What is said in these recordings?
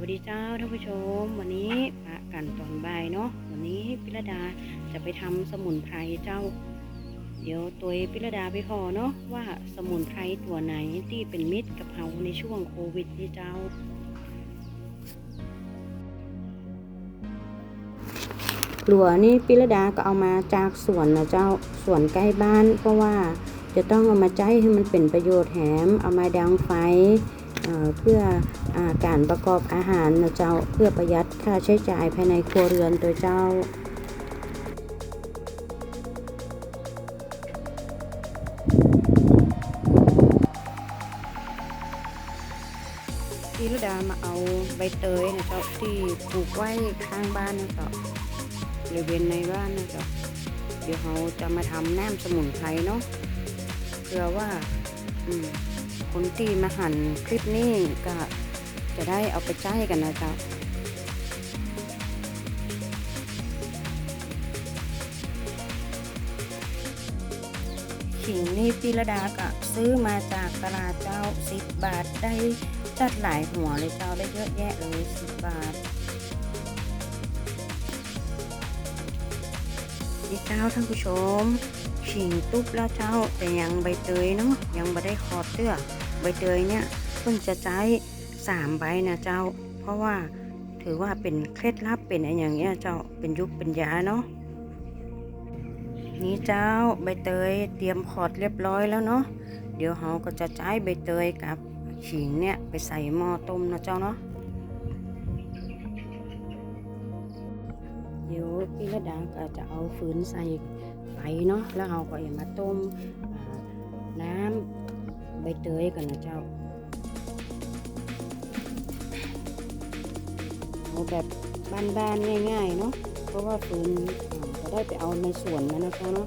วัสดีเจ้าท่านผู้ชม วันนี้ปะกันตอนบ่ายเนาะวันนี้พิรดาจะไปทำสมุนไพรเจ้า เดี๋ยวตัวพิรดาไปพอเนาะว่าสมุนไพรตัวไหนที่เป็นมิตรกับเราในช่วงโควิดนี่เจ้าหลัวนี่พิรดาก็เอามาจากสวนนะเจ้าสวนใกล้บ้านเพราะว่าจะต้องเอามาใจให้มันเป็นประโยชน์แถมเอามาดังไฟ เพื่ออการประกอบอาหารนะเจ้าเพื่อประหยัดค่าใช้จ่ายภายในครัวเรือนตัวเจ้าพี่รุดามาเอาใบเตยนะเจ้าที่ปลูกไว้ข้างบ้านนะเจ้าบริเวณในบ้านนะเจ้าเดี๋ยวเราจะมาทำน้ำสมุนไพรเนาะเพื่อว่า อืม คนที่มาหั่นคลิปนี้ก็จะได้เอาไปใช้กันนะจ้าขิงนี่พี่ระดาก็ซื้อมาจากตลาดเจ้าสิบบาทได้จัดหลายหัวเลยเจ้าได้เยอะแยะเลยสิบบาทนี่เจ้าท่านผู้ชม ฉิงตุ๊บแล้วเจ้า แต่ยังใบเตยเนาะยังไม่ได้ขอดเตื้อใบเตยเนี่ยเพิ่งจะใช้สามใบนะเจ้า เพราะว่าถือว่าเป็นเคล็ดลับเป็นอะไรอย่างเงี้ยเจ้าเป็นยุคเป็นยาเนาะนี่เจ้าใบเตยเตรียมขอดเรียบร้อยแล้วเนาะเดี๋ยวเราก็จะใช้ใบเตยกับขิงเนี่ยไปใส่หม้อต้มนะเจ้าเนาะเดี๋ยวพี่ระดาก็จะเอาฟืนใส่ เนาะแล้วเราก็อย่ามาต้มน้ำใบเตยกันนะเจ้าเอาแบบบ้านๆง่าย ๆ เนาะเพราะว่าฟืนเราจะได้ไปเอาในสวนมานะคะเนาะ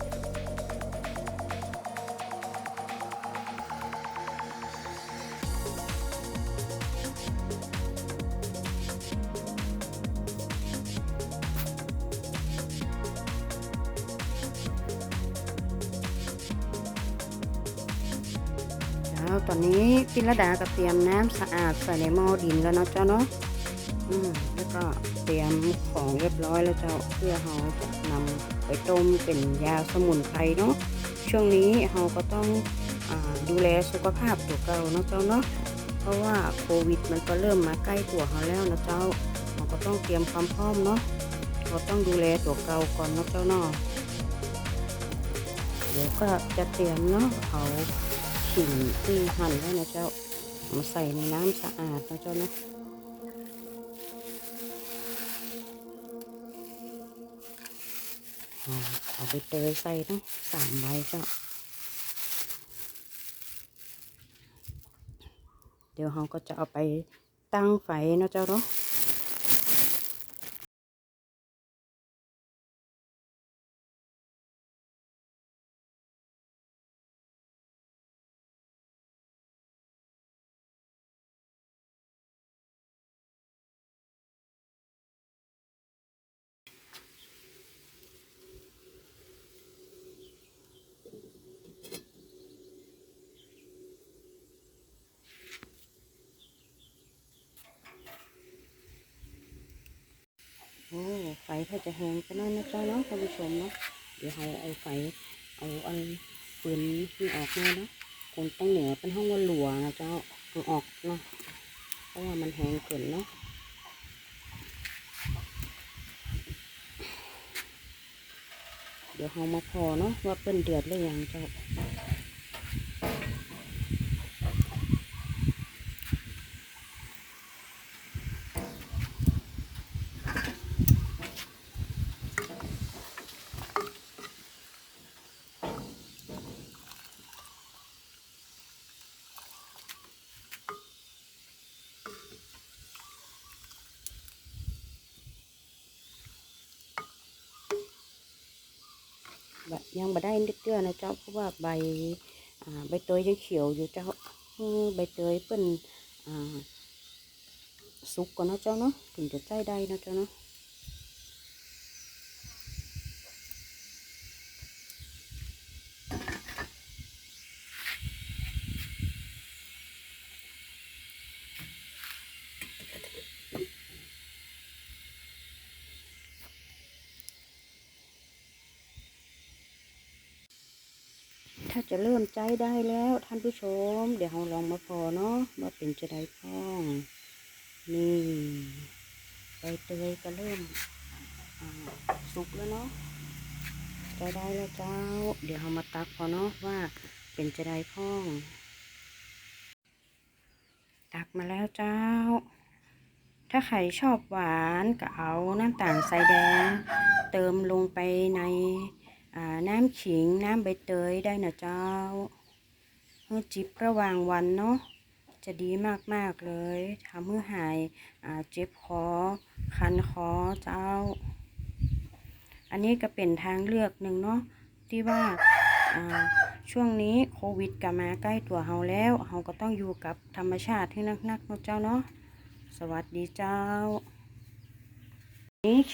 แล้วตอนนี้พิรดาก็เตรียมน้ำสะอาดใส่ในหม้อดินแล้วเนาะเจ้าเนาะอืมแล้วก็เตรียมของเรียบร้อยแล้วเจ้าเพื่อเราจะนำไปต้มเป็นยาสมุนไพรเนาะช่วงนี้เราก็ต้องอดูแลสุขภาพตัวเก่าเนาะเจ้าเนาะเพราะว่าโควิดมันก็เริ่มมาใกล้ตัวเราแล้วนะเจ้าเราก็ต้องเตรียมความพร้อมเนาะเราต้องดูแลตัวเก่าก่อนเนาะเจ้าเนาะเดี๋ยวก็จะเตรียมเนาะเอา ขิงที่หั่นไว้นะเจ้ามาใส่ในน้ำสะอาดนะเจ้านะเอาไปเตยใส่ทั้งสามใบเจ้า เดี๋ยวเราก็จะเอาไปตั้งไฟนะเจ้าเนาะ ไฟถ้าจะแห้งก็นั่นนะเจ้าเนาะท่านผู้ชมเนาะเดี๋ยวเราเอาไฟเอาอันฟืนนี่ออกมาเนาะคนต้องเหนือเป็นห้องวันหลัวนะเจ้าเอาออกเนาะเพราะว่ามันแห้งเกินเนาะเดี๋ยวเรามาพอเนาะว่าเป็นเดือดหรือยังเจ้า ยังบ่ได้นิดเดียวนะเจ้าเพราะว่าใบใบเตยยังเขียวอยู่เจ้าใบเตยเป็นสุกก่อนนะเจ้าเนาะถึงจะใจได้นะเจ้าเนาะ ถ้าจะเริ่มใจได้แล้วท่านผู้ชม เดี๋ยวเราลองมาพอเนาะว่าเป็นจะได้พ้อง นี่ใบเตยก็เริ่มสุกแล้วเนาะจะได้แล้วเจ้า เดี๋ยวเรามาตักพอเนาะว่าเป็นจะได้พ้อง ตักมาแล้วเจ้า ถ้าใครชอบหวานก็เอาน้ำตาลใส่แดง เติมลงไปใน น้ำขิงน้ำใบเตยได้นะเจ้าเมื่อจิบระหว่างวันเนาะจะดีมากๆเลยทำเมื่อหายเจ็บคอคันคอเจ้า อันนี้ก็เป็นทางเลือกหนึ่งเนาะที่ว่าช่วงนี้โควิดก็มาใกล้ตัวเฮาแล้วเฮาก็ต้องอยู่กับธรรมชาติที่นักๆเนาะเจ้าเนาะสวัสดีเจ้านี่